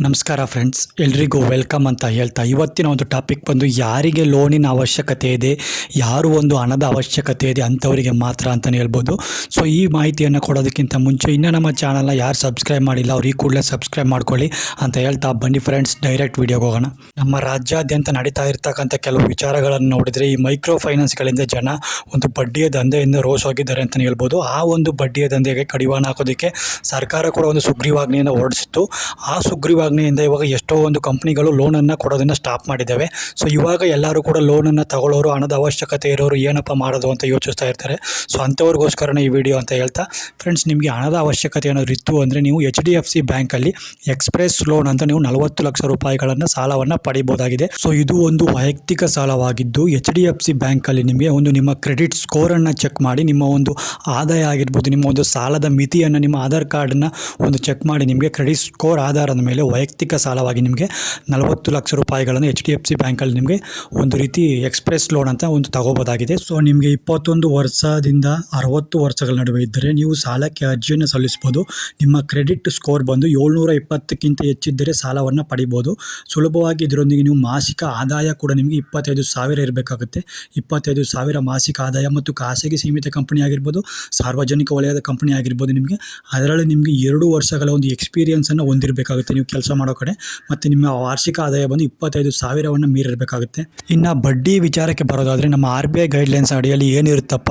ನಮಸ್ಕಾರ ಫ್ರೆಂಡ್ಸ್ ಎಲ್ರಿಗೂ ವೆಲ್ಕಮ್ ಅಂತ ಹೇಳ್ತಾ, ಇವತ್ತಿನ ಒಂದು ಟಾಪಿಕ್ ಬಂದು ಯಾರಿಗೆ ಲೋನಿನ ಅವಶ್ಯಕತೆ ಇದೆ, ಯಾರು ಒಂದು ಹಣದ ಅವಶ್ಯಕತೆ ಇದೆ ಅಂಥವರಿಗೆ ಮಾತ್ರ ಅಂತಲೇ ಹೇಳ್ಬೋದು. ಸೊ ಈ ಮಾಹಿತಿಯನ್ನು ಕೊಡೋದಕ್ಕಿಂತ ಮುಂಚೆ ಇನ್ನೂ ನಮ್ಮ ಚಾನಲ್ನ ಯಾರು ಸಬ್ಸ್ಕ್ರೈಬ್ ಮಾಡಿಲ್ಲ, ಅವ್ರು ಕೂಡಲೇ ಸಬ್ಸ್ಕ್ರೈಬ್ ಮಾಡ್ಕೊಳ್ಳಿ ಅಂತ ಹೇಳ್ತಾ ಬನ್ನಿ ಫ್ರೆಂಡ್ಸ್ ಡೈರೆಕ್ಟ್ ವೀಡಿಯೋಗೆ ಹೋಗೋಣ. ನಮ್ಮ ರಾಜ್ಯಾದ್ಯಂತ ನಡೀತಾ ಇರ್ತಕ್ಕಂಥ ಕೆಲವು ವಿಚಾರಗಳನ್ನು ನೋಡಿದರೆ, ಈ ಮೈಕ್ರೋ ಫೈನಾನ್ಸ್ಗಳಿಂದ ಜನ ಒಂದು ಬಡ್ಡಿಯ ದಂಧೆಯಿಂದ ರೋಸ್ ಹೋಗಿದ್ದಾರೆ ಅಂತಲೇ ಹೇಳ್ಬೋದು. ಆ ಒಂದು ಬಡ್ಡಿಯ ದಂಧೆಗೆ ಕಡಿವಾಣ ಹಾಕೋದಕ್ಕೆ ಸರ್ಕಾರ ಕೂಡ ಒಂದು ಸುಗ್ರೀವಾಜ್ಞೆಯನ್ನು ಹೊರಡಿಸಿತ್ತು. ಆ ಸುಗ್ರೀವಾಜ್ಞೆಯಿಂದ ಇವಾಗ ಎಷ್ಟೋ ಒಂದು ಕಂಪ್ನಿಗಳು ಲೋನನ್ನು ಕೊಡೋದನ್ನು ಸ್ಟಾಪ್ ಮಾಡಿದ್ದಾವೆ. ಸೊ ಇವಾಗ ಎಲ್ಲರೂ ಕೂಡ ಲೋನನ್ನು ತಗೊಳ್ಳೋರು, ಹಣದ ಅವಶ್ಯಕತೆ ಇರೋರು ಏನಪ್ಪ ಮಾಡೋದು ಅಂತ ಯೋಚಿಸ್ತಾ ಇರ್ತಾರೆ. ಸೊ ಅಂಥವ್ರಿಗೋಸ್ಕರನೇ ಈ ವಿಡಿಯೋ ಅಂತ ಹೇಳ್ತಾ ಫ್ರೆಂಡ್ಸ್ ನಿಮಗೆ ಹಣದ ಅವಶ್ಯಕತೆ ಏನಾದರೂ ಇತ್ತು ಅಂದರೆ ನೀವು ಎಚ್ ಡಿ ಎಫ್ ಸಿ ಬ್ಯಾಂಕಲ್ಲಿ ಎಕ್ಸ್ಪ್ರೆಸ್ ಲೋನ್ ಅಂತ ನೀವು ನಲವತ್ತು ಲಕ್ಷ ರೂಪಾಯಿಗಳನ್ನು ಸಾಲವನ್ನು ಪಡಿಬೋದಾಗಿದೆ. ಸೊ ಇದು ಒಂದು ವೈಯಕ್ತಿಕ ಸಾಲವಾಗಿದ್ದು ಎಚ್ ಡಿ ಎಫ್ ಸಿ ಬ್ಯಾಂಕಲ್ಲಿ ನಿಮಗೆ ಒಂದು ನಿಮ್ಮ ಕ್ರೆಡಿಟ್ ಸ್ಕೋರನ್ನು ಚೆಕ್ ಮಾಡಿ, ನಿಮ್ಮ ಒಂದು ಆದಾಯ ಆಗಿರ್ಬೋದು, ನಿಮ್ಮ ಒಂದು ಸಾಲದ ಮಿತಿಯನ್ನು, ನಿಮ್ಮ ಆಧಾರ್ ಕಾರ್ಡನ್ನು ಒಂದು ಚೆಕ್ ಮಾಡಿ, ನಿಮಗೆ ಕ್ರೆಡಿಟ್ ಸ್ಕೋರ್ ಆಧಾರದ ಮೇಲೆ ವೈಯಕ್ತಿಕ ಸಾಲವಾಗಿ ನಿಮಗೆ ನಲವತ್ತು ಲಕ್ಷ ರೂಪಾಯಿಗಳನ್ನು ಎಚ್ ಡಿ ಎಫ್ ಸಿ ಬ್ಯಾಂಕಲ್ಲಿ ನಿಮಗೆ ಒಂದು ರೀತಿ ಎಕ್ಸ್ಪ್ರೆಸ್ ಲೋನ್ ಅಂತ ಒಂದು ತಗೋಬೋದಾಗಿದೆ. ಸೊ ನಿಮಗೆ ಇಪ್ಪತ್ತೊಂದು ವರ್ಷದಿಂದ ಅರವತ್ತು ವರ್ಷಗಳ ನಡುವೆ ಇದ್ದರೆ ನೀವು ಸಾಲಕ್ಕೆ ಅರ್ಜಿಯನ್ನು ಸಲ್ಲಿಸ್ಬೋದು. ನಿಮ್ಮ ಕ್ರೆಡಿಟ್ ಸ್ಕೋರ್ ಬಂದು ಏಳ್ನೂರ ಇಪ್ಪತ್ತಕ್ಕಿಂತ ಹೆಚ್ಚಿದ್ದರೆ ಸಾಲವನ್ನು ಪಡಿಬೋದು. ಸುಲಭವಾಗಿ ಇದರೊಂದಿಗೆ ನೀವು ಮಾಸಿಕ ಆದಾಯ ಕೂಡ ನಿಮಗೆ ಇಪ್ಪತ್ತೈದು ಸಾವಿರ ಇರಬೇಕಾಗುತ್ತೆ. ಇಪ್ಪತ್ತೈದು ಸಾವಿರ ಮಾಸಿಕ ಆದಾಯ ಮತ್ತು ಖಾಸಗಿ ಸೀಮಿತ ಕಂಪನಿ ಆಗಿರ್ಬೋದು, ಸಾರ್ವಜನಿಕ ವಲಯದ ಕಂಪನಿ ಆಗಿರ್ಬೋದು ನಿಮಗೆ. ಅದರಲ್ಲಿ ನಿಮಗೆ ಎರಡು ವರ್ಷಗಳ ಒಂದು ಎಕ್ಸ್ಪೀರಿಯನ್ಸನ್ನು ಹೊಂದಿರಬೇಕಾಗುತ್ತೆ. ನೀವು ಕೆಲಸ ಮಾಡೋ ಕಡೆ ಮತ್ತು ನಿಮ್ಮ ವಾರ್ಷಿಕ ಆದಾಯ ಬಂದು ಇಪ್ಪತ್ತೈದು ಸಾವಿರವನ್ನು ಮೀರಿರಬೇಕಾಗುತ್ತೆ. ಇನ್ನು ಬಡ್ಡಿ ವಿಚಾರಕ್ಕೆ ಬರೋದಾದರೆ ನಮ್ಮ ಆರ್ ಬಿ ಐ ಗೈಡ್ಲೈನ್ಸ್ ಅಡಿಯಲ್ಲಿ ಏನಿರುತ್ತಪ್ಪ,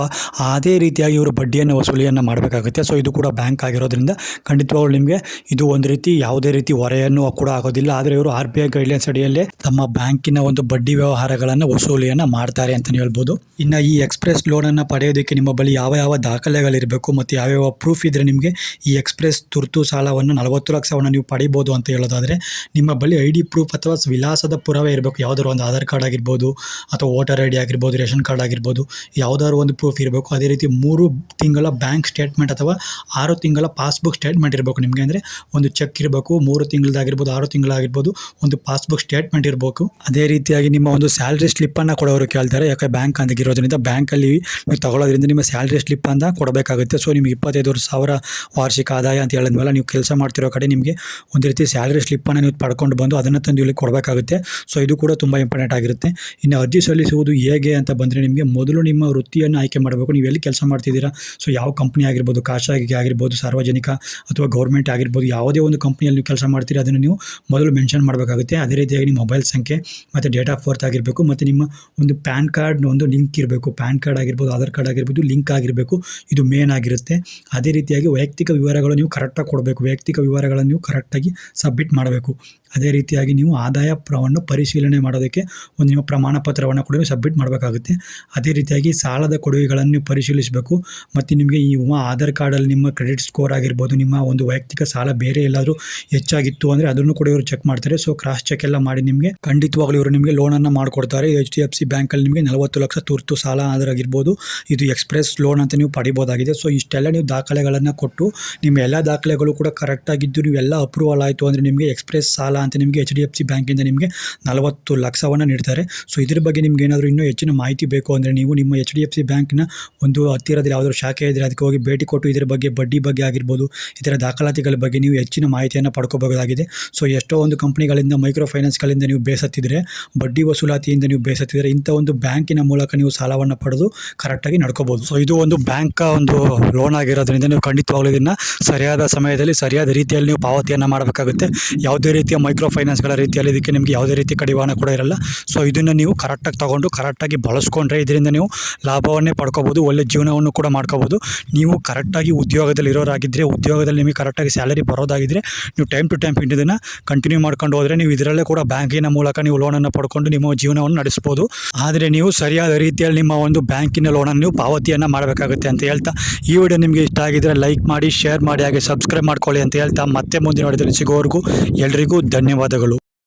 ಅದೇ ರೀತಿಯಾಗಿ ಇವರು ಬಡ್ಡಿಯನ್ನು ವಸೂಲಿಯನ್ನು ಮಾಡಬೇಕಾಗುತ್ತೆ. ಸೊ ಇದು ಕೂಡ ಬ್ಯಾಂಕ್ ಆಗಿರೋದ್ರಿಂದ ಖಂಡಿತವಾಗ್ಲೂ ನಿಮಗೆ ಇದು ಒಂದು ರೀತಿ ಯಾವುದೇ ರೀತಿ ಹೊರೆಯನ್ನು ಕೂಡ ಆಗೋದಿಲ್ಲ. ಆದರೆ ಇವರು ಆರ್ ಬಿ ಐ ಗೈಡ್ಲೈನ್ಸ್ ಅಡಿಯಲ್ಲೇ ತಮ್ಮ ಬ್ಯಾಂಕಿನ ಒಂದು ಬಡ್ಡಿ ವ್ಯವಹಾರಗಳನ್ನು ವಸೂಲಿಯನ್ನು ಮಾಡ್ತಾರೆ ಅಂತಲೇ ಹೇಳ್ಬೋದು. ಇನ್ನು ಈ ಎಕ್ಸ್ಪ್ರೆಸ್ ಲೋನನ್ನು ಪಡೆಯೋದಕ್ಕೆ ನಿಮ್ಮ ಬಳಿ ಯಾವ ಯಾವ ದಾಖಲೆಗಳಿರಬೇಕು ಮತ್ತು ಯಾವ್ಯಾವ ಪ್ರೂಫ್ ಇದ್ದರೆ ನಿಮಗೆ ಈ ಎಕ್ಸ್ಪ್ರೆಸ್ ತುರ್ತು ಸಾಲವನ್ನು ನಲವತ್ತು ಲಕ್ಷವನ್ನು ನೀವು ಪಡಿಬೋದು ಅಂತ ಹೇಳೋದಾದರೆ ನಿಮ್ಮ ಬಳಿ ಐ ಡಿ ಪ್ರೂಫ್ ಅಥವಾ ವಿಳಾಸದ ಪುರಾವೆ ಇರಬೇಕು. ಯಾವುದಾದ್ರು ಒಂದು ಆಧಾರ್ ಕಾರ್ಡ್ ಆಗಿರ್ಬೋದು ಅಥವಾ ವೋಟರ್ ಐ ಡಿ ಆಗಿರ್ಬೋದು, ರೇಷನ್ ಕಾರ್ಡ್ ಆಗಿರ್ಬೋದು, ಯಾವುದಾದ್ರು ಒಂದು ಪ್ರೂಫ್ ಇರಬೇಕು. ಅದೇ ರೀತಿ ಮೂರು ತಿಂಗಳ ಬ್ಯಾಂಕ್ ಸ್ಟೇಟ್ಮೆಂಟ್ ಅಥವಾ ಆರು ತಿಂಗಳ ಪಾಸ್ಬುಕ್ ಸ್ಟೇಟ್ಮೆಂಟ್ ಇರಬೇಕು ನಿಮಗೆ. ಅಂದರೆ ಒಂದು ಚೆಕ್ ಇರಬೇಕು, ಮೂರು ತಿಂಗಳದಾಗಿರ್ಬೋದು, ಆರು ತಿಂಗಳಾಗಿರ್ಬೋದು, ಒಂದು ಪಾಸ್ಬುಕ್ ಸ್ಟೇಟ್ಮೆಂಟ್ ಇರಬೇಕು. ಅದೇ ರೀತಿಯಾಗಿ ನಿಮ್ಮ ಒಂದು ಸ್ಯಾಲ್ರಿ ಸ್ಲಿಪ್ಪನ್ನು ಕೊಡೋರು ಕೇಳ್ತಾರೆ. ಯಾಕೆ ಬ್ಯಾಂಕ್ ಅಂತಾಗಿರೋದ್ರಿಂದ ಬ್ಯಾಂಕಲ್ಲಿ ನೀವು ತಗೊಳ್ಳೋದ್ರಿಂದ ನಿಮ್ಮ ಸ್ಯಾಲ್ರಿ ಸ್ಲಿಪ್ ಅಂತ ಕೊಡಬೇಕಾಗುತ್ತೆ. ಸೊ ನಿಮಗೆ ಇಪ್ಪತ್ತೈದು ಸಾವಿರ ವಾರ್ಷಿಕ ಆದಾಯ ಅಂತ ಹೇಳಿದ್ಮೇಲೆ ನೀವು ಕೆಲಸ ಮಾಡ್ತಿರೋ ಕಡೆ ನಿಮಗೆ ಒಂದು ರೀತಿ ಸ್ಯಾಲ್ರಿ ಸ್ಲಿಪ್ಪನ್ನು ನೀವು ಪಡ್ಕೊಂಡು ಬಂದು ಅದನ್ನು ತಂದು ಇಲ್ಲಿ ಕೊಡಬೇಕಾಗುತ್ತೆ. ಸೊ ಇದು ಕೂಡ ತುಂಬ ಇಂಪಾರ್ಟೆಂಟ್ ಆಗಿರುತ್ತೆ. ಇನ್ನು ಅರ್ಜಿ ಸಲ್ಲಿಸುವುದು ಹೇಗೆ ಅಂತ ಬಂದರೆ ನಿಮಗೆ ಮೊದಲು ನಿಮ್ಮ ವೃತ್ತಿಯನ್ನು ಆಯ್ಕೆ ಮಾಡಬೇಕು. ನೀವು ಎಲ್ಲಿ ಕೆಲಸ ಮಾಡ್ತಿದ್ದೀರಾ? ಸೊ ಯಾವ ಕಂಪ್ನಿ ಆಗಿರ್ಬೋದು, ಖಾಸಗಿ ಆಗಿರ್ಬೋದು, ಸಾರ್ವಜನಿಕ ಅಥವಾ ಗೌರ್ಮೆಂಟ್ ಆಗಿರ್ಬೋದು, ಯಾವುದೇ ಒಂದು ಕಂಪ್ನಿಯಲ್ಲಿ ನೀವು ಕೆಲಸ ಮಾಡ್ತೀರಿ, ಅದನ್ನು ನೀವು ಮೊದಲು ಮೆನ್ಷನ್ ಮಾಡಬೇಕಾಗುತ್ತೆ. ಅದೇ ರೀತಿಯಾಗಿ ನಿಮ್ಮ ಮೊಬೈಲ್ ಸಂಖ್ಯೆ ಮತ್ತು ಡೇಟ್ ಆಫ್ ಬರ್ತ್ ಆಗಿರಬೇಕು, ಮತ್ತು ನಿಮ್ಮ ಒಂದು ಪ್ಯಾನ್ ಕಾರ್ಡ್ ಒಂದು ಲಿಂಕ್ ಇರಬೇಕು. ಪ್ಯಾನ್ ಕಾರ್ಡ್ ಆಗಿರ್ಬೋದು ಆಧಾರ್ ಕಾರ್ಡ್ ಆಗಿರ್ಬೋದು ಲಿಂಕ್ ಆಗಿರಬೇಕು. ಇದು ಮೇನ್ ಆಗಿರುತ್ತೆ. ಅದೇ ರೀತಿಯಾಗಿ ವೈಯಕ್ತಿಕ ವಿವರಗಳು ನೀವು ಕರೆಕ್ಟಾಗಿ ಕೊಡಬೇಕು. ವೈಯಕ್ತಿಕ ವಿವರಗಳನ್ನು ನೀವು ಕರೆಕ್ಟಾಗಿ ಸಬ್ಮಿಟ್ ಮಾಡಬೇಕು. ಅದೇ ರೀತಿಯಾಗಿ ನೀವು ಆದಾಯ ಪ್ರವನ್ನು ಪರಿಶೀಲನೆ ಮಾಡೋದಕ್ಕೆ ಒಂದು ನಿಮ್ಮ ಪ್ರಮಾಣ ಪತ್ರವನ್ನು ಕೂಡ ಸಬ್ಮಿಟ್ ಮಾಡಬೇಕಾಗುತ್ತೆ. ಅದೇ ರೀತಿಯಾಗಿ ಸಾಲದ ಕೊಡುಗೆಗಳನ್ನು ನೀವು ಪರಿಶೀಲಿಸಬೇಕು. ಮತ್ತು ನಿಮಗೆ ಈ ಆಧಾರ್ ಕಾರ್ಡಲ್ಲಿ ನಿಮ್ಮ ಕ್ರೆಡಿಟ್ ಸ್ಕೋರ್ ಆಗಿರ್ಬೋದು, ನಿಮ್ಮ ಒಂದು ವೈಯಕ್ತಿಕ ಸಾಲ ಬೇರೆ ಎಲ್ಲಾದರೂ ಹೆಚ್ಚಾಗಿತ್ತು ಅಂದರೆ ಅದನ್ನು ಕೂಡ ಇವರು ಚೆಕ್ ಮಾಡ್ತಾರೆ. ಸೊ ಕ್ರಾಸ್ ಚೆಕ್ ಎಲ್ಲ ಮಾಡಿ ನಿಮಗೆ ಖಂಡಿತವಾಗ್ಲೂ ಇವರು ನಿಮಗೆ ಲೋನನ್ನು ಮಾಡಿಕೊಡ್ತಾರೆ. ಎಚ್ ಡಿ ಎಫ್ ಸಿ ಬ್ಯಾಂಕಲ್ಲಿ ನಿಮಗೆ ನಲವತ್ತು ಲಕ್ಷ ತುರ್ತು ಸಾಲ ಆಗಿರ್ಬೋದು. ಇದು ಎಕ್ಸ್ಪ್ರೆಸ್ ಲೋನ್ ಅಂತ ನೀವು ಪಡಿಬೋದಾಗಿದೆ. ಸೊ ಇಷ್ಟೆಲ್ಲ ನೀವು ದಾಖಲೆಗಳನ್ನು ಕೊಟ್ಟು ನಿಮ್ಮ ಎಲ್ಲ ದಾಖಲೆಗಳು ಕೂಡ ಕರೆಕ್ಟಾಗಿದ್ದು ನೀವೆಲ್ಲ ಅಪ್ರೂವಲ್ ಆಯಿತು ಅಂದರೆ ನಿಮಗೆ ಎಕ್ಸ್ಪ್ರೆಸ್ ಸಾಲ ಅಂತ ನಿಮಗೆ ಎಚ್ ಡಿ ಎಫ್ ಸಿ ಬ್ಯಾಂಕಿಂದ ನಿಮಗೆ ನಲವತ್ತು ಲಕ್ಷವನ್ನು ನೀಡ್ತಾರೆ. ಸೊ, ಇದ್ರ ಬಗ್ಗೆ ನಿಮ್ಗೆ ಏನಾದರೂ ಇನ್ನೂ ಹೆಚ್ಚಿನ ಮಾಹಿತಿ ಬೇಕು ಅಂದರೆ ನೀವು ನಿಮ್ಮ ಎಚ್ ಡಿ ಎಫ್ ಸಿ ಬ್ಯಾಂಕ್ನ ಒಂದು ಹತ್ತಿರದಲ್ಲಿ ಯಾವುದಾದ್ರು ಶಾಖೆ ಇದ್ದರೆ ಅದಕ್ಕೆ ಹೋಗಿ ಭೇಟಿ ಕೊಟ್ಟು ಇದ್ರ ಬಗ್ಗೆ, ಬಡ್ಡಿ ಬಗ್ಗೆ ಆಗಿರ್ಬೋದು ಇದರ ದಾಖಲಾತಿಗಳ ಬಗ್ಗೆ ನೀವು ಹೆಚ್ಚಿನ ಮಾಹಿತಿಯನ್ನು ಪಡ್ಕೋಬಹುದಾಗಿದೆ. ಸೊ, ಎಷ್ಟೋ ಒಂದು ಕಂಪ್ನಿಗಳಿಂದ ಮೈಕ್ರೋ ಫೈನಾನ್ಸ್ಗಳಿಂದ ನೀವು ಬೇಸತ್ತಿದ್ರೆ, ಬಡ್ಡಿ ವಸೂಲಾತಿಯಿಂದ ನೀವು ಬೇಸತ್ತಿದ್ರೆ ಇಂಥ ಒಂದು ಬ್ಯಾಂಕಿನ ಮೂಲಕ ನೀವು ಸಾಲವನ್ನು ಪಡೆದು ಕರೆಕ್ಟಾಗಿ ನಡ್ಕೋಬೋದು ಸೊ, ಇದು ಒಂದು ಬ್ಯಾಂಕ್ ಒಂದು ಲೋನ್ ಆಗಿರೋದ್ರಿಂದ ನೀವು ಖಂಡಿತವಾಗ್ಲೂ ಇದನ್ನು ಸರಿಯಾದ ಸಮಯದಲ್ಲಿ, ಸರಿಯಾದ ರೀತಿಯಲ್ಲಿ ನೀವು ಪಾವತಿಯನ್ನು ಮಾಡಬೇಕಾಗುತ್ತೆ. ಯಾವುದೇ ರೀತಿಯ ಮೈಕ್ರೋ ಫೈನಾನ್ಸ್ಗಳ ರೀತಿಯಲ್ಲಿ ಇದಕ್ಕೆ ನಿಮಗೆ ಯಾವುದೇ ರೀತಿ ಕಡಿವಾಣ ಕೂಡ ಇರಲ್ಲ. ಸೊ ಇದನ್ನು ನೀವು ಕರೆಕ್ಟಾಗಿ ತೊಗೊಂಡು ಕರೆಕ್ಟಾಗಿ ಬಳಸ್ಕೊಂಡ್ರೆ ಇದರಿಂದ ನೀವು ಲಾಭವನ್ನೇ ಪಡ್ಕೋಬೋದು ಒಳ್ಳೆ ಜೀವನವನ್ನು ಕೂಡ ಮಾಡ್ಕೋಬೋದು ನೀವು ಕರೆಕ್ಟಾಗಿ ಉದ್ಯೋಗದಲ್ಲಿ ಇರೋರಾಗಿದ್ದರೆ ಉದ್ಯೋಗದಲ್ಲಿ ನಿಮಗೆ ಕರೆಕ್ಟಾಗಿ ಸ್ಯಾಲರಿ ಬರೋದಾಗಿದ್ದರೆ ನೀವು ಟೈಮ್ ಟು ಟೈಮ್ ಇದನ್ನು ಕಂಟಿನ್ಯೂ ಮಾಡ್ಕೊಂಡು ಹೋದರೆ ನೀವು ಇದರಲ್ಲೇ ಕೂಡ ಬ್ಯಾಂಕಿನ ಮೂಲಕ ನೀವು ಲೋನನ್ನು ಪಡ್ಕೊಂಡು ನಿಮ್ಮ ಜೀವನವನ್ನು ನಡೆಸ್ಬೋದು. ಆದರೆ ನೀವು ಸರಿಯಾದ ರೀತಿಯಲ್ಲಿ ನಿಮ್ಮ ಒಂದು ಬ್ಯಾಂಕಿನ ಲೋನನ್ನು ನೀವು ಪಾವತಿಯನ್ನು ಮಾಡಬೇಕಾಗುತ್ತೆ ಅಂತ ಹೇಳ್ತಾ, ಈ ವಿಡಿಯೋ ನಿಮಗೆ ಇಷ್ಟ ಆಗಿದ್ದರೆ ಲೈಕ್ ಮಾಡಿ ಶೇರ್ ಮಾಡಿ, ಹಾಗೆ ಸಬ್ಸ್ಕ್ರೈಬ್ ಮಾಡ್ಕೊಳ್ಳಿ ಅಂತ ಹೇಳ್ತಾ, ಮತ್ತೆ ಮುಂದಿನ ವಿಡಿಯೋದಲ್ಲಿ ಸಿಗೋವರೆಗೂ ಎಲ್ರಿಗೂ ಧನ್ಯವಾದಗಳು.